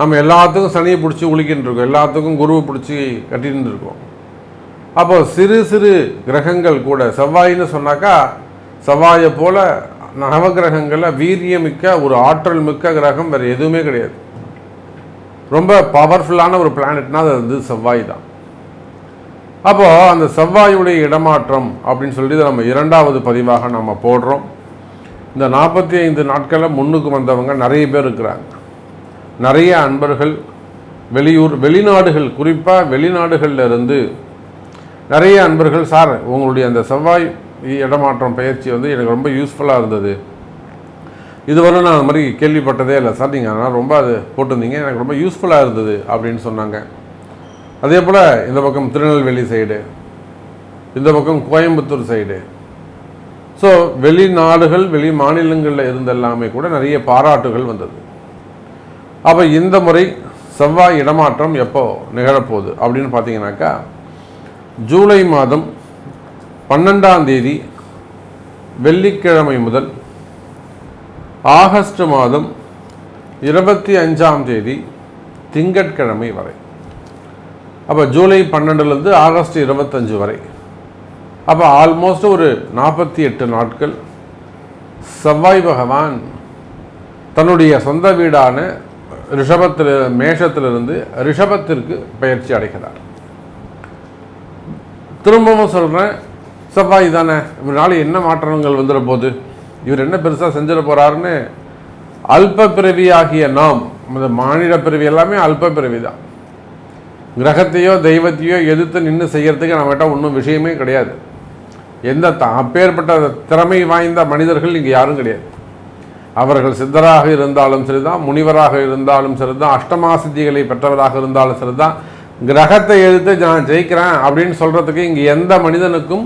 நம்ம எல்லாத்துக்கும் சனியை பிடிச்சி உளிக்கின்னு இருக்கோம் எல்லாத்துக்கும் குருவை பிடிச்சி கட்டின்னு இருக்கோம் அப்போ சிறு சிறு கிரகங்கள் கூட செவ்வாயின்னு சொன்னாக்கா செவ்வாயை போல நவகிரகங்களில் வீரியமிக்க ஒரு ஆற்றல் மிக்க கிரகம் வேறு எதுவுமே கிடையாது. ரொம்ப பவர்ஃபுல்லான ஒரு பிளானட்னா அது வந்து செவ்வாய் தான். அப்போது அந்த செவ்வாயுடைய இடமாற்றம் அப்படின்னு சொல்லிட்டு நம்ம இரண்டாவது பதிவாக நம்ம போடுறோம். இந்த நாற்பத்தி ஐந்து நாட்களில் முன்னுக்கு வந்தவங்க நிறைய பேர் இருக்கிறாங்க. நிறைய அன்பர்கள் வெளியூர் வெளிநாடுகள் குறிப்பாக வெளிநாடுகளில் இருந்து நிறைய அன்பர்கள் சார் உங்களுடைய அந்த செவ்வாய் இடமாற்றம் பயிற்சி வந்து எனக்கு ரொம்ப யூஸ்ஃபுல்லாக இருந்தது. இதுவரை நான் அந்த மாதிரி கேள்விப்பட்டதே இல்லை. சார் நீங்கள் அதனால் ரொம்ப அது போட்டிருந்தீங்க. எனக்கு ரொம்ப யூஸ்ஃபுல்லாக இருந்தது அப்படின்னு சொன்னாங்க. அதே போல் இந்த பக்கம் திருநெல்வேலி சைடு இந்த பக்கம் கோயம்புத்தூர் சைடு ஸோ வெளிநாடுகள் வெளி மாநிலங்களில் இருந்த எல்லாமே கூட நிறைய பாராட்டுகள் வந்தது. அப்போ இந்த முறை செவ்வாய் இடமாற்றம் எப்போ நிகழப்போகுது அப்படின்னு பார்த்தீங்கன்னாக்கா ஜூலை மாதம் பன்னெண்டாம் தேதி வெள்ளிக்கிழமை முதல் ஆகஸ்ட் மாதம் இருபத்தி அஞ்சாம் தேதி திங்கட்கிழமை வரை. அப்போ ஜூலை பன்னெண்டுலேருந்து ஆகஸ்ட் இருபத்தஞ்சு வரை. அப்போ ஆல்மோஸ்ட் ஒரு நாற்பத்தி எட்டு நாட்கள் செவ்வாய் பகவான் தன்னுடைய சொந்த வீடான ரிஷபத்தில் மேஷத்திலிருந்து ரிஷபத்திற்கு பயிற்சி அடைகிறார். திரும்பவும் சொல்கிறேன் செவ்வாய் தானே இவரால் என்ன மாற்றங்கள் வந்துட போகுது இவர் என்ன பெருசாக செஞ்சிட போகிறாருன்னு அல்ப பிறவி ஆகிய நாம் இந்த மாநில பிறவி எல்லாமே அல்ப பிறவி தான் கிரகத்தையோ தெய்வத்தையோ எதிர்த்து நின்று செய்யறதுக்கு நம்மகிட்ட ஒன்றும் விஷயமே கிடையாது. எந்த அப்பேற்பட்ட திறமை வாய்ந்த மனிதர்கள் இங்கே யாரும் கிடையாது. அவர்கள் சித்தராக இருந்தாலும் சரிதான் முனிவராக இருந்தாலும் சரிதான் அஷ்டமா சித்திகளை பெற்றவராக இருந்தாலும் சரிதான். கிரகத்தை எழுத்து நான் ஜெயிக்கிறேன் அப்படின்னு சொல்கிறதுக்கு இங்கே எந்த மனிதனுக்கும்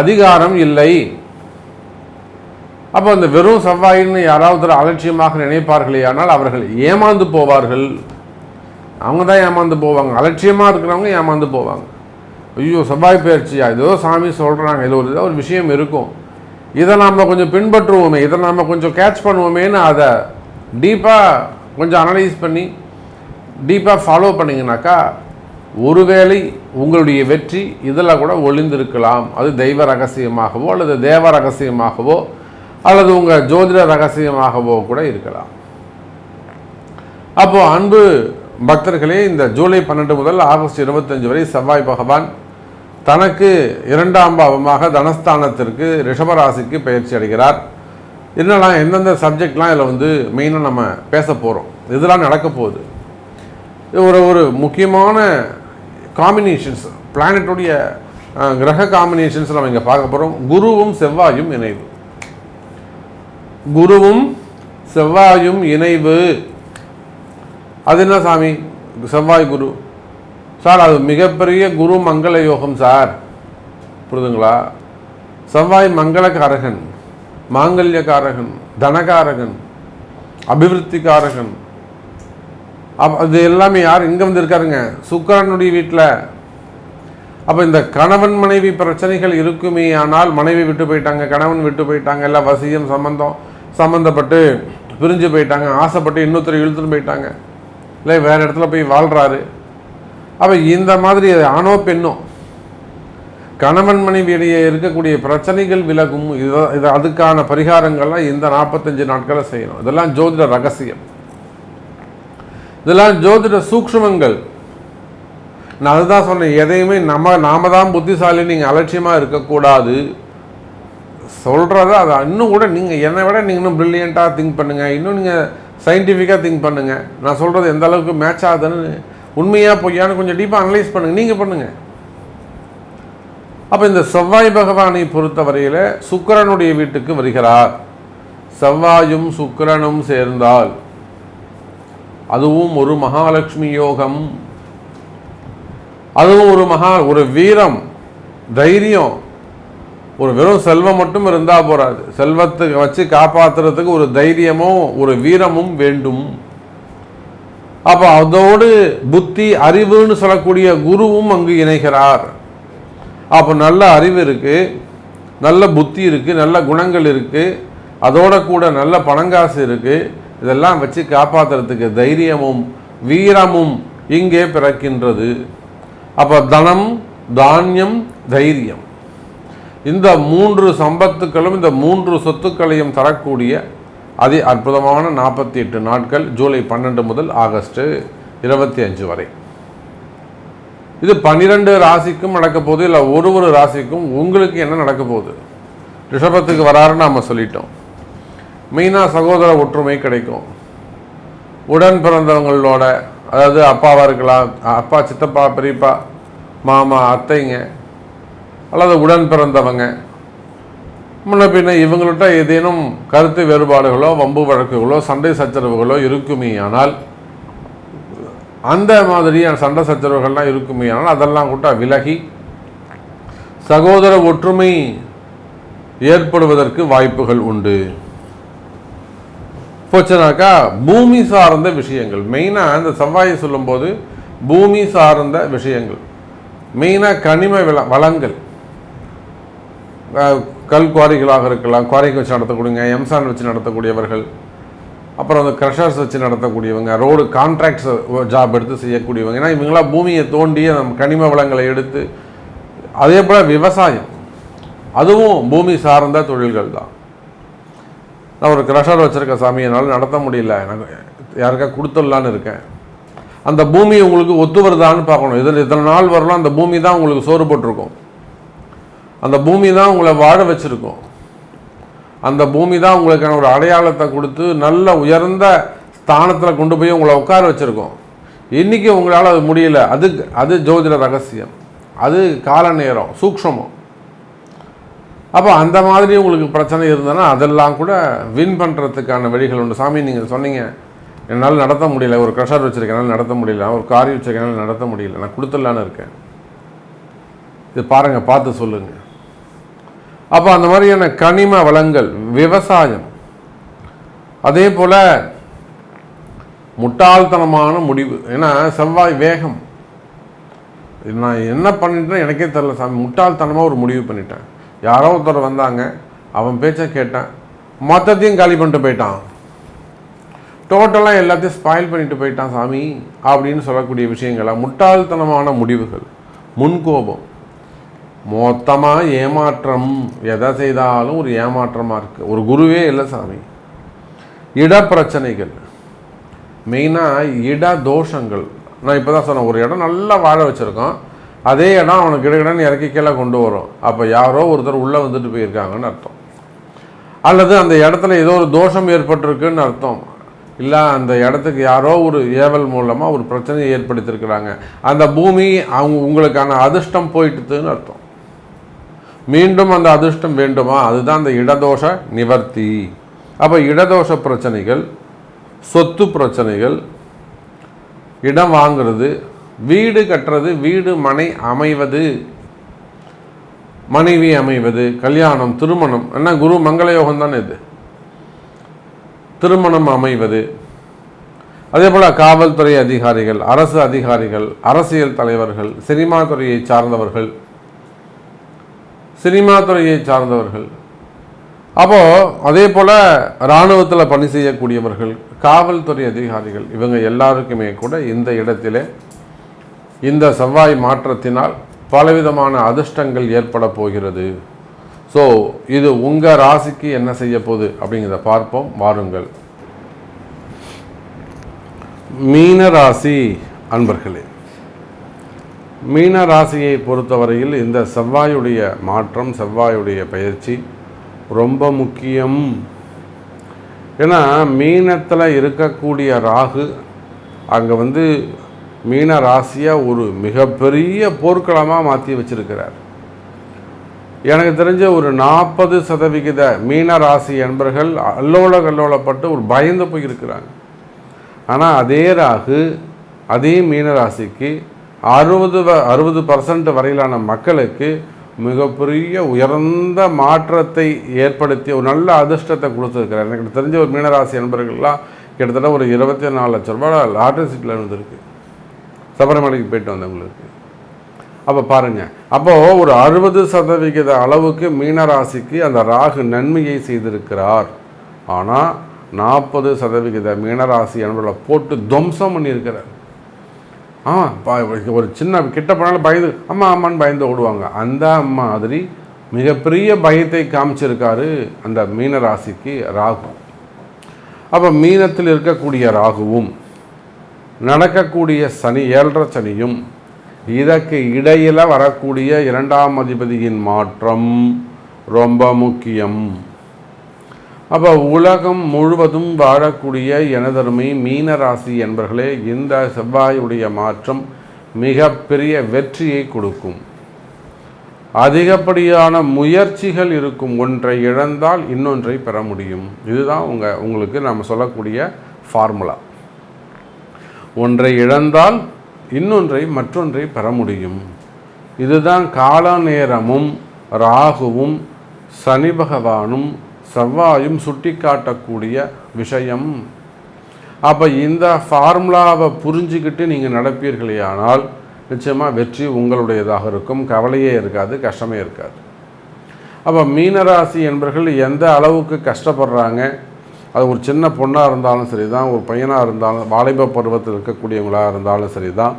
அதிகாரம் இல்லை. அப்போ அந்த வெறும் செவ்வாயின்னு யாராவது அலட்சியமாக நினைப்பார்களே ஆனால் அவர்கள் ஏமாந்து போவார்கள். அவங்க தான் ஏமாந்து போவாங்க. அலட்சியமாக இருக்கிறவங்க ஏமாந்து போவாங்க. ஐயோ செவ்வாய் பயிற்சியா ஏதோ சாமி சொல்கிறாங்க இதில் ஒரு ஏதோ ஒரு விஷயம் இருக்கும். இதை நாம் கொஞ்சம் பின்பற்றுவோமே இதை நாம் கொஞ்சம் கேட்ச் பண்ணுவோமேன்னு அதை டீப்பாக கொஞ்சம் அனலைஸ் பண்ணி டீப்பாக ஃபாலோ பண்ணிங்கனாக்கா ஒருவேளை உங்களுடைய வெற்றி இதில் கூட ஒளிந்திருக்கலாம். அது தெய்வ ரகசியமாகவோ அல்லது தேவ ரகசியமாகவோ அல்லது உங்கள் ஜோதிட ரகசியமாகவோ கூட இருக்கலாம். அப்போது அன்பு பக்தர்களே இந்த ஜூலை பன்னெண்டு முதல் ஆகஸ்ட் இருபத்தஞ்சு வரை செவ்வாய் பகவான் தனக்கு இரண்டாம் பாவமாக தனஸ்தானத்திற்கு ரிஷபராசிக்கு பயிற்சி அடைகிறார். என்னெல்லாம் எந்தெந்த சப்ஜெக்ட்லாம் இதில் வந்து மெயினாக நம்ம பேச போகிறோம் இதெல்லாம் நடக்க போகுது. இது ஒரு ஒரு முக்கியமான காம்பினேஷன்ஸ் பிளானட்டுடைய கிரக காம்பினேஷன்ஸ் நம்ம இங்கே பார்க்க போகிறோம் குருவும் செவ்வாயும் இணைவு. குருவும் செவ்வாயும் இணைவு. அது என்ன சாமி? செவ்வாய் குரு. சார் அது மிகப்பெரிய குரு மங்கள யோகம் சார். புரிதுங்களா? செவ்வாய் மங்களக்காரகன் மாங்கல்யக்காரகன் தனகாரகன் அபிவிருத்திக்காரகன். அப் அது எல்லாமே யார்? இங்கே வந்திருக்காருங்க. சுக்கரனுடைய வீட்டில் அப்போ இந்த கணவன் மனைவி பிரச்சனைகள் இருக்குமே ஆனால் மனைவி விட்டு போயிட்டாங்க கணவன் விட்டு போயிட்டாங்க எல்லாம் வசியம் சம்பந்தம் சம்மந்தப்பட்டு பிரிஞ்சு போயிட்டாங்க ஆசைப்பட்டு இன்னொருத்தர் இழுத்துட்டு போயிட்டாங்க. இல்லை வேறு இடத்துல போய் வாழ்கிறாரு அப்போ இந்த மாதிரி ஆணோ பெண்ணோ கணவன் மனைவியிடையே இருக்கக்கூடிய பிரச்சனைகள் விலகும். இது இது அதுக்கான பரிகாரங்கள்லாம் இந்த நாற்பத்தஞ்சு நாட்களை செய்யணும். இதெல்லாம் ஜோதிட ரகசியம். இதெல்லாம் ஜோதிட சூக்ஷ்மங்கள். நான் அதுதான் சொன்னேன் எதையுமே நம்ம நாம தான் புத்திசாலி நீங்கள் அலட்சியமாக இருக்கக்கூடாது. சொல்கிறத அதை இன்னும் கூட நீங்கள் என்னை விட நீங்கள் இன்னும் ப்ரில்லியண்ட்டாக திங்க் பண்ணுங்கள் இன்னும் நீங்கள் சயின்டிஃபிக்காக திங்க் பண்ணுங்கள் நான் சொல்கிறது எந்த அளவுக்கு மேட்ச் ஆகுதுன்னு உண்மையாக பொய்யான்னு கொஞ்சம் டீப்பாக அனலைஸ் பண்ணுங்கள் நீங்கள் பண்ணுங்கள் அப்போ இந்த செவ்வாய் பகவானை பொறுத்தவரையில் சுக்கிரனுடைய வீட்டுக்கு வருகிறார். செவ்வாயும் சுக்கிரனும் சேர்ந்தால் அதுவும் ஒரு மகாலட்சுமி யோகம். அதுவும் ஒரு மகா ஒரு வீரம் தைரியம். ஒரு வெறும் செல்வம் மட்டும் இருந்தால் போறாது. செல்வத்தை வச்சு காப்பாத்துறதுக்கு ஒரு தைரியமும் ஒரு வீரமும் வேண்டும். அப்போ அதோடு புத்தி அறிவுன்னு சொல்லக்கூடிய குருவும் அங்கு இணைகிறார். அப்போ நல்ல அறிவு இருக்குது நல்ல புத்தி இருக்குது நல்ல குணங்கள் இருக்குது அதோட கூட நல்ல பணங்காசு இருக்குது இதெல்லாம் வச்சு காப்பாத்துறதுக்கு தைரியமும் வீரமும் இங்கே பிறக்கின்றது. அப்போ தனம் தானியம் தைரியம். இந்த மூன்று சம்பத்துக்களும் இந்த மூன்று சொத்துக்களையும் தரக்கூடிய அதி அற்புதமான நாற்பத்தி எட்டு நாட்கள் ஜூலை பன்னெண்டு முதல் ஆகஸ்ட் இருபத்தி அஞ்சு வரை. இது பன்னிரெண்டு ராசிக்கும் நடக்க போகுது இல்லை ஒரு ஒரு ராசிக்கும் உங்களுக்கு என்ன நடக்க போகுது? ரிஷபத்துக்கு வராருன்னு நம்ம சொல்லிட்டோம். மெயினாக சகோதர ஒற்றுமை கிடைக்கும். உடன் பிறந்தவங்களோட அதாவது அப்பாவாக இருக்கலாம் அப்பா சித்தப்பா பெரியப்பா மாமா அத்தைங்க அல்லது உடன் பிறந்தவங்க முன்ன பின்ன இவங்கள்ட்ட ஏதேனும் கருத்து வேறுபாடுகளோ வம்பு வழக்குகளோ சண்டை சச்சரவுகளோ இருக்குமே ஆனால் அந்த மாதிரியான சண்டை சச்சரவுகள்லாம் இருக்குமே ஆனால் அதெல்லாம் கூட விலகி சகோதர ஒற்றுமை ஏற்படுவதற்கு வாய்ப்புகள் உண்டு. போச்சுனாக்கா பூமி சார்ந்த விஷயங்கள் மெயினாக இந்த செவ்வாயை சொல்லும்போது பூமி சார்ந்த விஷயங்கள் மெயினாக கனிம வள வளங்கள் கல் குவாரிகளாக இருக்கலாம். குவாரிக்கு வச்சு நடத்தக்கூடியவங்க எம்சான் வச்சு நடத்தக்கூடியவர்கள் அப்புறம் அந்த க்ரஷர்ஸ் வச்சு நடத்தக்கூடியவங்க ரோடு கான்ட்ராக்ட்ஸ் ஜாப் எடுத்து செய்யக்கூடியவங்க. ஏன்னா இவங்களாம் பூமியை தோண்டி அந்த கனிம வளங்களை எடுத்து அதே போல் விவசாயம். அதுவும் பூமி சார்ந்த தொழில்கள் தான். நான் ஒரு க்ரஷர் வச்சுருக்க சாமி என்னால் நடத்த முடியல. எனக்கு யாருக்கா கொடுத்துடலான்னு இருக்கேன். அந்த பூமி உங்களுக்கு ஒத்து வருதான்னு பார்க்கணும். இதில் இத்தனை நாள் வரலாம் அந்த பூமி தான் உங்களுக்கு சோறு போட்டிருக்கும். அந்த பூமி தான் உங்களை வாழ வச்சுருக்கும். அந்த பூமி தான் உங்களுக்கான ஒரு அடையாளத்தை கொடுத்து நல்ல உயர்ந்த ஸ்தானத்தில் கொண்டு போய் உங்களை உட்கார வச்சுருக்கோம். இன்றைக்கி உங்களால் அது முடியல. அது அது ஜோதிட ரகசியம். அது கால நேரம் சூக்ஷமம். அப்போ அந்த மாதிரி உங்களுக்கு பிரச்சனை இருந்ததுன்னா அதெல்லாம் கூட வின் பண்ணுறதுக்கான வழிகள் உண்டு. சாமி நீங்கள் சொன்னீங்க என்னால் நடத்த முடியல. ஒரு க்ரஷர் வச்சுருக்கனால நடத்த முடியல. ஒரு காரி வச்சுருக்கேன் நடத்த முடியல. நான் கொடுத்துடலான்னு இருக்கேன். இது பாருங்கள் பார்த்து சொல்லுங்கள் அப்போ அந்த மாதிரியான கனிம வளங்கள் விவசாயம். அதே போல் முட்டாள்தனமான முடிவு. ஏன்னா செவ்வாய் வேகம். நான் என்ன பண்ணிட்டேன்னு எனக்கே தெரில சாமி. முட்டாள்தனமாக ஒரு முடிவு பண்ணிட்டேன். யாரோ ஒருத்தர் வந்தாங்க. அவன் பேச்சை கேட்டேன். மொத்தத்தையும் காலி பண்ணிட்டு போயிட்டான். டோட்டலாக எல்லாத்தையும் ஸ்பாயில் பண்ணிட்டு போயிட்டான் சாமி அப்படின்னு சொல்லக்கூடிய விஷயங்களா? முட்டாள்தனமான முடிவுகள். முன்கோபம். மொத்தமாக ஏமாற்றம் எதை செய்தாலும் ஒரு ஏமாற்றமாக இருக்குது ஒரு குருவே இல்லை சாமி. இட பிரச்சனைகள். மெயினாக இட தோஷங்கள். நான் இப்போ தான் சொன்னேன் ஒரு இடம் நல்லா வாழ வச்சுருக்கோம் அதே இடம் அவனுக்கு இடன்னு இறக்கி கீழே கொண்டு வரும். அப்போ யாரோ ஒருத்தர் உள்ளே வந்துட்டு போயிருக்காங்கன்னு அர்த்தம். அல்லது அந்த இடத்துல ஏதோ ஒரு தோஷம் ஏற்பட்டிருக்குன்னு அர்த்தம். இல்லை அந்த இடத்துக்கு யாரோ ஒரு ஏவல் மூலமாக ஒரு பிரச்சனையை ஏற்படுத்தியிருக்கிறாங்க. அந்த பூமி அவங்க உங்களுக்கான அதிர்ஷ்டம் போயிட்டுதுன்னு அர்த்தம். மீண்டும் அந்த அதிர்ஷ்டம் வேண்டுமா? அதுதான் அந்த இடதோஷ நிவர்த்தி. அப்போ இடதோஷ பிரச்சனைகள் சொத்து பிரச்சனைகள் இடம் வாங்குறது வீடு கட்டுறது வீடு மனை அமைவது மனைவி அமைவது கல்யாணம் திருமணம் என்ன குரு மங்களயோகம் தானே இது? திருமணம் அமைவது. அதே போல் காவல்துறை அதிகாரிகள் அரசு அதிகாரிகள் அரசியல் தலைவர்கள் சினிமா துறையை சார்ந்தவர்கள் சினிமா துறையை சார்ந்தவர்கள். அப்போது அதே போல் இராணுவத்தில் பணி செய்யக்கூடியவர்கள் காவல்துறை அதிகாரிகள் இவங்க எல்லாருக்குமே கூட இந்த இடத்திலே இந்த செவ்வாய் மாற்றத்தினால் பலவிதமான அதிர்ஷ்டங்கள் ஏற்பட போகிறது. ஸோ இது உங்கள் ராசிக்கு என்ன செய்ய போகுது அப்படிங்கிறத பார்ப்போம் வாருங்கள். மீன ராசி அன்பர்களே மீன ராசியை பொறுத்தவரையில் இந்த செவ்வாயுடைய மாற்றம் செவ்வாயுடைய பயிற்சி ரொம்ப முக்கியம். ஏன்னா மீனத்தில் இருக்கக்கூடிய ராகு அங்கே வந்து மீன ராசியாக ஒரு மிகப்பெரிய போர்க்களமாக மாற்றி வச்சிருக்கிறார். எனக்கு தெரிஞ்ச ஒரு நாற்பது சதவிகித மீன ராசி என்பர்கள் அல்லோல கல்லோலப்பட்டு ஒரு பயந்து போயிருக்கிறாங்க. ஆனால் அதே ராகு அதே மீன ராசிக்கு அறுபது அறுபது பர்சன்ட் வரையிலான மக்களுக்கு மிகப்பெரிய உயர்ந்த மாற்றத்தை ஏற்படுத்தி ஒரு நல்ல அதிர்ஷ்டத்தை கொடுத்துருக்கிறார். எனக்கு தெரிஞ்ச ஒரு மீனராசி நண்பர்கள்லாம் கிட்டத்தட்ட ஒரு இருபத்தி நாலு லட்ச ரூபாய் லாட்டரி சீட்டில் இருந்திருக்கு. சபரிமலைக்கு போயிட்டு வந்தவங்களுக்கு. அப்போ பாருங்கள் அப்போது ஒரு அறுபது சதவிகித அளவுக்கு மீனராசிக்கு அந்த ராகு நன்மையை செய்திருக்கிறார். ஆனால் நாற்பது சதவிகித மீனராசி என்பதை போட்டு துவம்சம் பண்ணியிருக்கிறார். ஆ ஒரு சின்ன கிட்ட போனாலும் பயந்து அம்மா அம்மான்னு பயந்து ஓடுவாங்க. அந்த மாதிரி மிகப்பெரிய பயத்தை காமிச்சிருக்காரு அந்த மீனராசிக்கு ராகு. அப்போ மீனத்தில் இருக்கக்கூடிய ராகுவும் நடக்கக்கூடிய சனி ஏழரை சனியும் இதற்கு இடையில் வரக்கூடிய இரண்டாம் அதிபதியின் மாற்றம் ரொம்ப முக்கியம். அப்போ உலகம் முழுவதும் வாழக்கூடிய எனதருமை மீனராசி என்பர்களே இந்த செவ்வாயுடைய மாற்றம் மிகப்பெரிய வெற்றியை கொடுக்கும். அதிகப்படியான முயற்சிகள் இருக்கும். ஒன்றை இழந்தால் இன்னொன்றை பெற முடியும். இதுதான் உங்கள் உங்களுக்கு நம்ம சொல்லக்கூடிய ஃபார்முலா. ஒன்றை இழந்தால் இன்னொன்றை மற்றொன்றை பெற முடியும். இதுதான் கால நேரமும் ராகுவும் சனி பகவானும் செவ்வாயும் சுட்டி காட்டக்கூடிய விஷயம். அப்போ இந்த ஃபார்முலாவை புரிஞ்சுக்கிட்டு நீங்கள் நடப்பீர்களே ஆனால் நிச்சயமாக வெற்றி உங்களுடையதாக இருக்கும். கவலையே இருக்காது கஷ்டமே இருக்காது. அப்போ மீனராசி என்பர்கள் எந்த அளவுக்கு கஷ்டப்படுறாங்க? அது ஒரு சின்ன பொண்ணாக இருந்தாலும் சரி தான் ஒரு பையனாக இருந்தாலும் வாலிப பருவத்தில் இருக்கக்கூடியவங்களாக இருந்தாலும் சரி தான்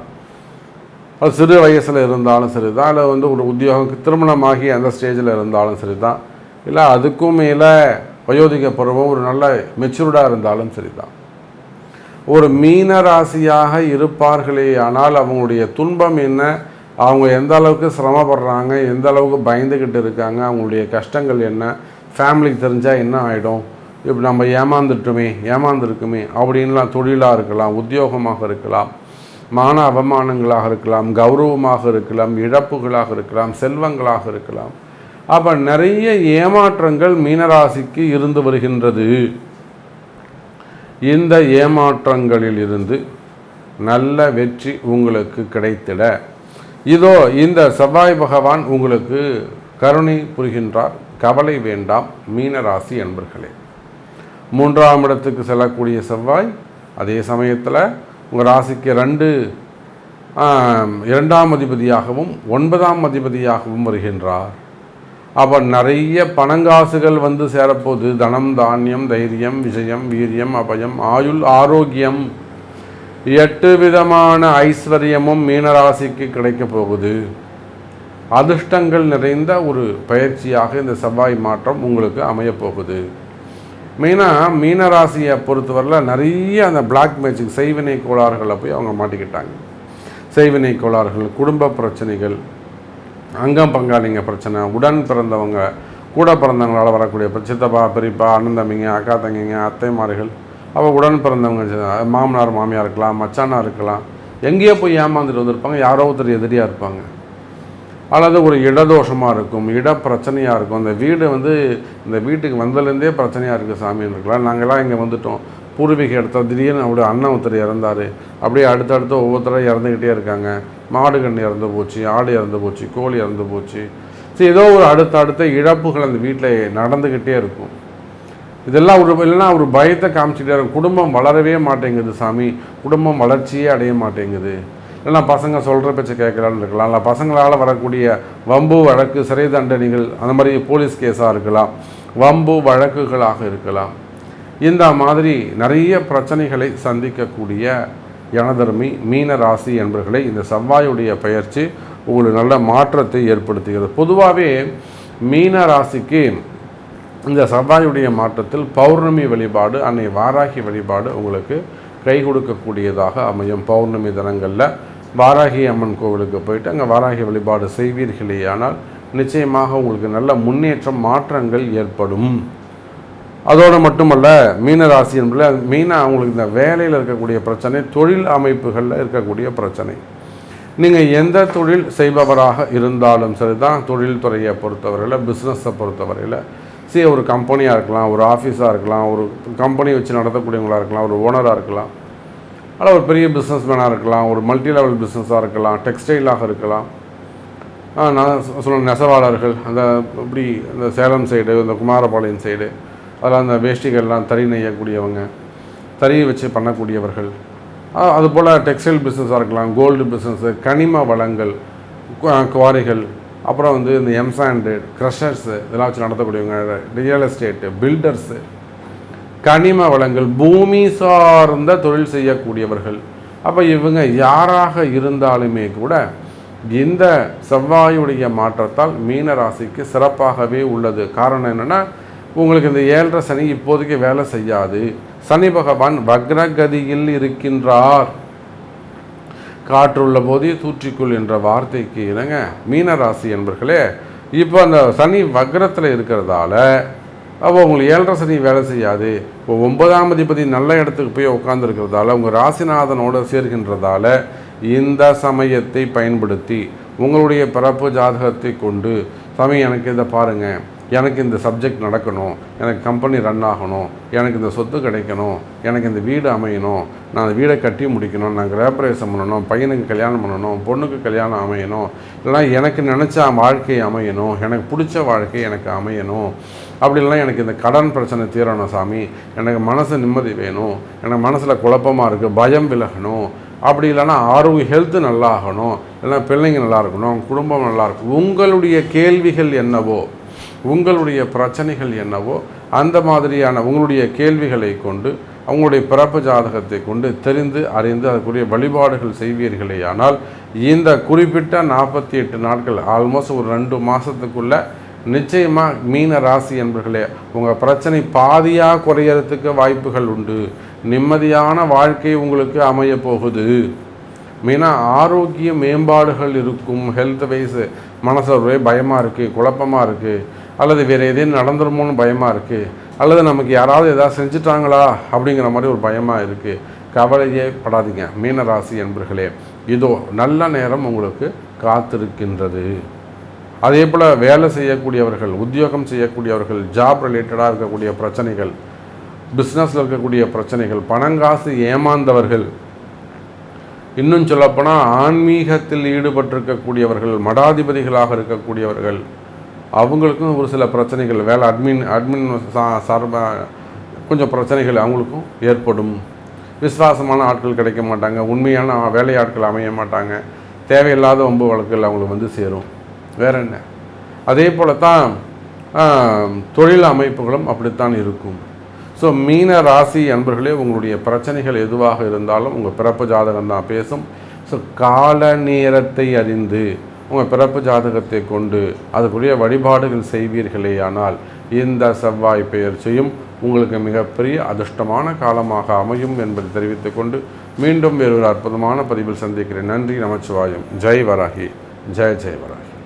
அது சிறு வயசில் இருந்தாலும் சரி தான் இல்லை வந்து ஒரு உத்தியோகம் திருமணமாகி அந்த ஸ்டேஜில் இருந்தாலும் சரி தான் இல்லை அதுக்கும் மேலே வயோதிக பருவம் ஒரு நல்ல மெச்சூர்டாக இருந்தாலும் சரிதான். ஒரு மீன ராசியாக இருப்பார்களே ஆனால் அவங்களுடைய துன்பம் என்ன? அவங்க எந்த அளவுக்கு சிரமப்படுறாங்க? எந்த அளவுக்கு பயந்துக்கிட்டு இருக்காங்க? அவங்களுடைய கஷ்டங்கள் என்ன? ஃபேமிலிக்கு தெரிஞ்சால் என்ன ஆகிடும் இப்போ நம்ம ஏமாந்துட்டுமே ஏமாந்துருக்குமே அப்படின்லாம் தொழிலாக இருக்கலாம் உத்தியோகமாக இருக்கலாம் மான அவமானங்களாக இருக்கலாம் கௌரவமாக இருக்கலாம் இழப்புகளாக இருக்கலாம் செல்வங்களாக இருக்கலாம். அப்போ நிறைய ஏமாற்றங்கள் மீனராசிக்கு இருந்து வருகின்றது. இந்த ஏமாற்றங்களில் இருந்து நல்ல வெற்றி உங்களுக்கு கிடைத்திட. இதோ இந்த செவ்வாய் பகவான் உங்களுக்கு கருணை புரிகின்றார். கவலை வேண்டாம் மீனராசி என்பர்களே மூன்றாம் இடத்துக்கு செல்லக்கூடிய செவ்வாய் அதே சமயத்தில் உங்கள் ராசிக்கு ரெண்டு இரண்டாம் அதிபதியாகவும் ஒன்பதாம் அதிபதியாகவும் வருகின்றார். அப்போ நிறைய பணங்காசுகள் வந்து சேரப்போகுது. தனம் தானியம் தைரியம் விஜயம் வீரியம் அபயம் ஆயுள் ஆரோக்கியம். எட்டு விதமான ஐஸ்வர்யமும் மீனராசிக்கு கிடைக்க போகுது. அதிர்ஷ்டங்கள் நிறைந்த ஒரு பயிற்சியாக இந்த செவ்வாய் மாற்றம் உங்களுக்கு அமையப்போகுது மெயினாக மீனராசியை பொறுத்தவரையில் நிறைய அந்த பிளாக் மேஜிக் செய்வினை கோளாறுகளை போய் அவங்க மாட்டிக்கிட்டாங்க. செய்வினை கோளாறுகள் குடும்ப பிரச்சனைகள் அங்கம் பங்காளிங்க பிரச்சனை உடன் பிறந்தவங்க கூட பிறந்தவங்களால் வரக்கூடிய சித்தப்பா பெரியப்பா அண்ணன் தம்பிங்க அக்கா தங்கிங்க அத்தைமார்கள் அவள் உடன் பிறந்தவங்க மாமனார் மாமியார் இருக்கலாம் மச்சானாக இருக்கலாம் எங்கேயோ போய் ஏமாந்துட்டு வந்திருப்பாங்க யாரோ ஒருத்தர் எதிரியாக இருப்பாங்க. அல்லது ஒரு இடதோஷமாக இருக்கும் இட பிரச்சனையாக இருக்கும். அந்த வீடு வந்து இந்த வீட்டுக்கு வந்ததுலேருந்தே பிரச்சனையாக இருக்குது சாமின்னு இருக்கலாம் நாங்கள்லாம் இங்கே வந்துட்டோம். பூர்வீக இடத்த திடீர்னு அவருடைய அண்ணன் ஒருத்தர் இறந்தார். அப்படியே அடுத்தடுத்து ஒவ்வொருத்தரும் இறந்துக்கிட்டே இருக்காங்க. மாடு கண் இறந்து போச்சு ஆடு இறந்து போச்சு கோழி இறந்து போச்சு. ஸோ ஏதோ ஒரு அடுத்த அடுத்த இழப்புகள் அந்த வீட்டில் நடந்துக்கிட்டே இருக்கும். இதெல்லாம் ஒரு இல்லைன்னா ஒரு பயத்தை காமிச்சிட்டே இருக்கும். குடும்பம் வளரவே மாட்டேங்குது சாமி. குடும்பம் வளர்ச்சியே அடைய மாட்டேங்குது. இல்லைனா பசங்க சொல்கிற பேச்சை கேட்கலான்னு இருக்கலாம். இல்லை பசங்களால் வரக்கூடிய வம்பு வழக்கு சிறை தண்டனைகள் அந்த மாதிரி போலீஸ் கேஸாக இருக்கலாம். வம்பு வழக்குகளாக இருக்கலாம். இந்த மாதிரி நிறைய பிரச்சனைகளை சந்திக்கக்கூடிய யனதர்மி மீன ராசி என்பர்களை இந்த செவ்வாயுடைய பயிற்சி உங்களுக்கு நல்ல மாற்றத்தை ஏற்படுத்துகிறது. பொதுவாகவே மீன ராசிக்கு இந்த செவ்வாயுடைய மாற்றத்தில் பௌர்ணமி வழிபாடு அன்னை வாராகி வழிபாடு உங்களுக்கு கை கொடுக்கக்கூடியதாக அமையும். பௌர்ணமி தினங்களில் வாராகி அம்மன் கோவிலுக்கு போயிட்டு அங்கே வாராகி வழிபாடு செய்வீர்களேயானால் நிச்சயமாக உங்களுக்கு நல்ல முன்னேற்றம் மாற்றங்கள் ஏற்படும். அதோடு மட்டுமல்ல மீனராசி என்பதில் மீன அவங்களுக்கு இந்த வேலையில் இருக்கக்கூடிய பிரச்சனை தொழில் அமைப்புகளில் இருக்கக்கூடிய பிரச்சனை. நீங்கள் எந்த தொழில் செய்பவராக இருந்தாலும் சரி தான் தொழில் துறையை பொறுத்தவரையில் பிஸ்னஸை பொறுத்தவரையில் சரி ஒரு கம்பெனியாக இருக்கலாம் ஒரு ஆஃபீஸாக இருக்கலாம் ஒரு கம்பெனி வச்சு நடத்தக்கூடியவங்களாக இருக்கலாம் ஒரு ஓனராக இருக்கலாம். அல்ல ஒரு பெரிய பிஸ்னஸ் மேனாக இருக்கலாம் ஒரு மல்டி லெவல் பிஸ்னஸாக இருக்கலாம் டெக்ஸ்டைலாக இருக்கலாம். நான் சொல்ல நெசவாளர்கள் அந்த இப்படி இந்த சேலம் சைடு இந்த குமாரபாளையம் சைடு அதில் அந்த வேஷ்டிகள்லாம் தறி நெய்யக்கூடியவங்க தறி வச்சு பண்ணக்கூடியவர்கள். அதுபோல் டெக்ஸ்டைல் பிஸ்னஸாக இருக்கலாம் கோல்டு பிஸ்னஸ்ஸு கனிம வளங்கள் குவாரிகள் அப்புறம் வந்து இந்த எம்சாண்டு க்ரஷர்ஸு இதெல்லாம் வச்சு நடத்தக்கூடியவங்க ரியல் எஸ்டேட்டு பில்டர்ஸு. கனிம வளங்கள் பூமி சார்ந்த தொழில் செய்யக்கூடியவர்கள். அப்போ இவங்க யாராக இருந்தாலுமே கூட இந்த செவ்வாயுடைய மாற்றத்தால் மீன ராசிக்கு சிறப்பாகவே உள்ளது. காரணம் என்னென்னா உங்களுக்கு இந்த ஏழரை சனி இப்போதைக்கு வேலை செய்யாது. சனி பகவான் வக்ரகதியில் இருக்கின்றார். காற்றுள்ள போதே தூற்றிக்குள் என்ற வார்த்தைக்கு இணங்க மீனராசி என்பர்களே இப்போ அந்த சனி வக்ரத்தில் இருக்கிறதால அப்போ உங்களுக்கு ஏழரை சனி வேலை செய்யாது. இப்போ ஒன்பதாம் அதிபதி நல்ல இடத்துக்கு போய் உட்காந்துருக்கிறதால உங்கள் ராசிநாதனோடு சேர்கின்றதால இந்த சமயத்தை பயன்படுத்தி உங்களுடைய பிறப்பு ஜாதகத்தை கொண்டு சமயம் எனக்கு இதை பாருங்கள் எனக்கு இந்த சப்ஜெக்ட் நடக்கணும் எனக்கு கம்பெனி ரன் ஆகணும் எனக்கு இந்த சொத்து கிடைக்கணும் எனக்கு இந்த வீடு அமையணும் நான் அந்த வீடை கட்டி முடிக்கணும் நான் கிரகப்பிரவேசம் பண்ணணும் பையனுக்கு கல்யாணம் பண்ணணும் பொண்ணுக்கு கல்யாணம் அமையணும் இல்லைனா எனக்கு நினச்ச வாழ்க்கை அமையணும் எனக்கு பிடிச்ச வாழ்க்கை எனக்கு அமையணும் அப்படி இல்லைனா எனக்கு இந்த கடன் பிரச்சனை தீரணும் சாமி எனக்கு மனசு நிம்மதி வேணும் எனக்கு மனசில் குழப்பமாக இருக்குது பயம் விலகணும் அப்படி இல்லைன்னா ஆரோக்கிய ஹெல்த்து நல்லா ஆகணும் இல்லைனா பிள்ளைங்க நல்லா இருக்கணும் குடும்பம் நல்லா இருக்கணும் உங்களுடைய கேள்விகள் என்னவோ உங்களுடைய பிரச்சனைகள் என்னவோ அந்த மாதிரியான உங்களுடைய கேள்விகளை கொண்டு அவங்களுடைய பிறப்பு ஜாதகத்தை கொண்டு தெரிந்து அறிந்து அதுக்குரிய வழிபாடுகள் செய்வீர்களே ஆனால் இந்த குறிப்பிட்ட நாற்பத்தி எட்டு நாட்கள் ஆல்மோஸ்ட் ஒரு ரெண்டு மாதத்துக்குள்ள நிச்சயமாக மீன ராசி என்பர்களே உங்கள் பிரச்சனை பாதியாக குறையறதுக்கு வாய்ப்புகள் உண்டு. நிம்மதியான வாழ்க்கை உங்களுக்கு அமைய போகுது. மெயினாக ஆரோக்கிய மேம்பாடுகள் இருக்கும் ஹெல்த் வைஸ் மனசு ஒரே பயமாக இருக்குது குழப்பமாக இருக்குது அல்லது வேறு எதையும் நடந்துருமோன்னு பயமாக இருக்குது அல்லது நமக்கு யாராவது எதாவது செஞ்சுட்டாங்களா? அப்படிங்கிற மாதிரி ஒரு பயமாக இருக்குது கவலையே படாதீங்க. மீனராசி என்பர்களே இதோ நல்ல நேரம் உங்களுக்கு காத்திருக்கின்றது. அதே போல் வேலை செய்யக்கூடியவர்கள் உத்தியோகம் செய்யக்கூடியவர்கள் ஜாப் ரிலேட்டடாக இருக்கக்கூடிய பிரச்சனைகள் பிஸ்னஸில் இருக்கக்கூடிய பிரச்சனைகள் பணங்காசு ஏமாந்தவர்கள் இன்னும் சொல்லப்போனால் ஆன்மீகத்தில் ஈடுபட்டிருக்கக்கூடியவர்கள் மடாதிபதிகளாக இருக்கக்கூடியவர்கள் அவங்களுக்கும் ஒரு சில பிரச்சனைகள் வேலை அட்மின் அட்மின் சா சார்பாக கொஞ்சம் பிரச்சனைகள் அவங்களுக்கும் ஏற்படும். விசுவாசமான ஆட்கள் கிடைக்க மாட்டாங்க. உண்மையான வேலை ஆட்கள் அமைய மாட்டாங்க. தேவையில்லாத வம்பு வழக்குகள் அவங்களுக்கு வந்து சேரும். வேற என்ன? அதே போல தான் தொழில் அமைப்புகளும் அப்படித்தான் இருக்கும். ஸோ மீன ராசி அன்பர்களே உங்களுடைய பிரச்சனைகள் எதுவாக இருந்தாலும் உங்கள் பிறப்பு ஜாதகம் தான் பேசும். ஸோ கால நேரத்தை அறிந்து உங்கள் பிறப்பு ஜாதகத்தை கொண்டு அதுக்குரிய வழிபாடுகள் செய்வீர்களே ஆனால் இந்த செவ்வாய் பெயர்ச்சியும் உங்களுக்கு மிகப்பெரிய அதிர்ஷ்டமான காலமாக அமையும் என்பதை தெரிவித்துக்கொண்டு மீண்டும் வேறொரு அற்புதமான பதிவில் சந்திக்கிறேன். நன்றி நமச்சிவாயம். ஜெய் வராகி. ஜெய ஜெய் வராகி.